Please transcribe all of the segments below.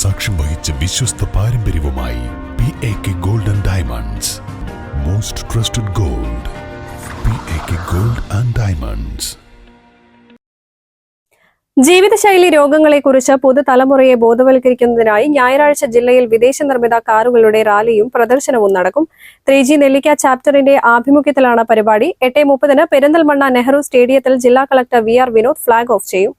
സാക്ഷ്യം വഹിച്ച വിശ്വസ്ത പാരമ്പര്യവുമായി P A K gold and diamonds most trusted gold P A K gold and diamonds ജീവിതശൈലി രോഗങ്ങളെക്കുറിച്ച് പുതുതലമുറയെ ബോധവൽക്കരിക്കുന്നതിനായി ഞായറാഴ്ച ജില്ലയിൽ വിദേശ നിർമ്മിത കാറുകളുടെ റാലിയും പ്രദർശനവും നടക്കും. ത്രീ ജി നെല്ലിക്ക ചാപ്റ്ററിന്റെ ആഭിമുഖ്യത്തിലാണ് പരിപാടി. എട്ട് മുപ്പതിന് പെരിന്തൽമണ്ണ നെഹ്റു സ്റ്റേഡിയത്തിൽ ജില്ലാ collector V R Vinod flag off ചെയ്യും.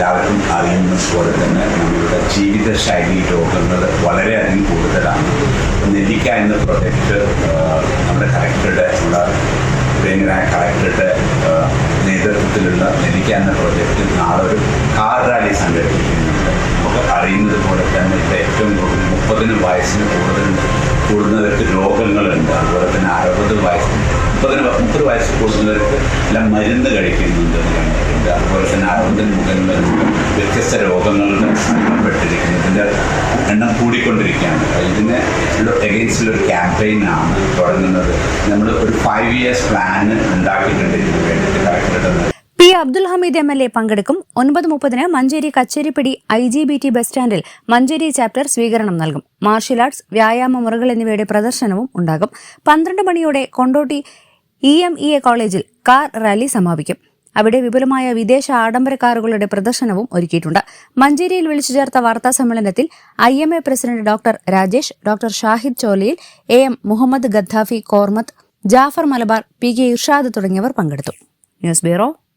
എല്ലാവർക്കും അറിയുന്നത് പോലെ തന്നെ നമ്മളുടെ ജീവിതശൈലി രോഗങ്ങൾ വളരെയധികം കൂടുതലാണ്. നെല്ലിക്ക എന്ന പ്രൊജക്റ്റ് നമ്മുടെ കളക്ടറുടെ നമ്മുടെ പ്രിയങ്കരായ കളക്ടറുടെ നേതൃത്വത്തിലുള്ള നെല്ലിക്ക എന്ന പ്രൊജക്റ്റ് നാളെ ഒരു കാർ റാലി സംഘടിപ്പിക്കുന്നുണ്ട്. നമുക്ക് അറിയുന്നത് പോലെ തന്നെ ഇപ്പോൾ ഏറ്റവും കൂടുതൽ മുപ്പതിന് വയസ്സിന് കൂടുതൽ കൂടുന്നവർക്ക് രോഗങ്ങളുണ്ട്. അതുപോലെ തന്നെ അറുപത് വയസ്സ് മുപ്പതിന് മുപ്പത് വയസ്സ് കൂടുന്നവർക്ക് എല്ലാം മരുന്ന് കഴിക്കുന്നുണ്ട് കണ്ടിട്ടുണ്ട്. അതുപോലെ തന്നെ അറുപതിന് മുകളിൽ വ്യത്യസ്ത രോഗങ്ങളുടെ പെട്ടിരിക്കുന്നതിന്റെ എണ്ണം കൂടിക്കൊണ്ടിരിക്കുകയാണ്. ഇതിന് എഗെയിൻസ്റ്റുള്ള ഒരു ക്യാമ്പയിനാണ് തുടങ്ങുന്നത്. നമ്മൾ ഒരു ഫൈവ് ഇയേഴ്സ് പ്ലാൻ ഉണ്ടാക്കിയിട്ടുണ്ട്. ഇതിന് വേണ്ടിയിട്ട് P Abdul Hameed M L A പങ്കെടുക്കും. ഒൻപത് മുപ്പതിന് Manjeri Kacheripadi I G B T bus സ്റ്റാൻഡിൽ മഞ്ചേരി ചാപ്റ്റർ സ്വീകരണം നൽകും. മാർഷ്യൽ ആർട്സ് വ്യായാമ മുറകൾ എന്നിവയുടെ പ്രദർശനവും ഉണ്ടാകും. പന്ത്രണ്ട് മണിയോടെ Kondotty E M E A കോളേജിൽ കാർ റാലി സമാപിക്കും. അവിടെ വിപുലമായ വിദേശ ആഡംബര കാറുകളുടെ പ്രദർശനവും ഒരുക്കിയിട്ടുണ്ട്. മഞ്ചേരിയിൽ വിളിച്ചു ചേർത്ത വാർത്താ സമ്മേളനത്തിൽ I M A president doctor Rajesh doctor Shahid Cholayil A M Muhammad Gaddafi Kormath Jafar Malabar P K Irshad തുടങ്ങിയവർ പങ്കെടുത്തു. News bureau